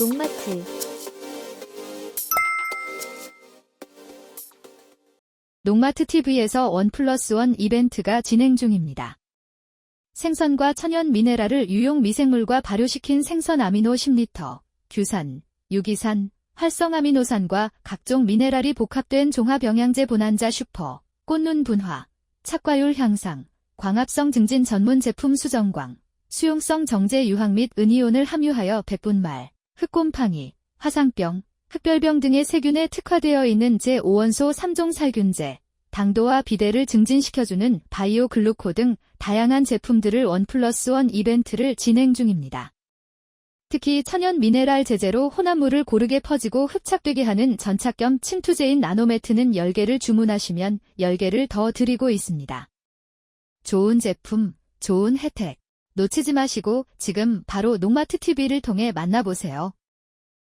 농마트 농마트 TV에서 원 플러스 원 이벤트가 진행 중입니다. 생선과 천연 미네랄을 유용 미생물과 발효시킨 생선 아미노 10리터, 규산, 유기산, 활성 아미노산과 각종 미네랄이 복합된 종합 영양제 보난자 슈퍼, 꽃눈 분화, 착과율 향상, 광합성 증진 전문 제품 수정광, 수용성 정제 유황 및 은이온을 함유하여 백분말, 흑곰팡이, 화상병, 흑별병 등의 세균에 특화되어 있는 제5원소 3종 살균제, 당도와 비대를 증진시켜주는 바이오 글루코 등 다양한 제품들을 원 플러스 원 이벤트를 진행 중입니다. 특히 천연 미네랄 제제로 혼합물을 고르게 퍼지고 흡착되게 하는 전착 겸 침투제인 나노매트는 10개를 주문하시면 10개를 더 드리고 있습니다. 좋은 제품, 좋은 혜택. 놓치지 마시고 지금 바로 농마트 TV를 통해 만나보세요.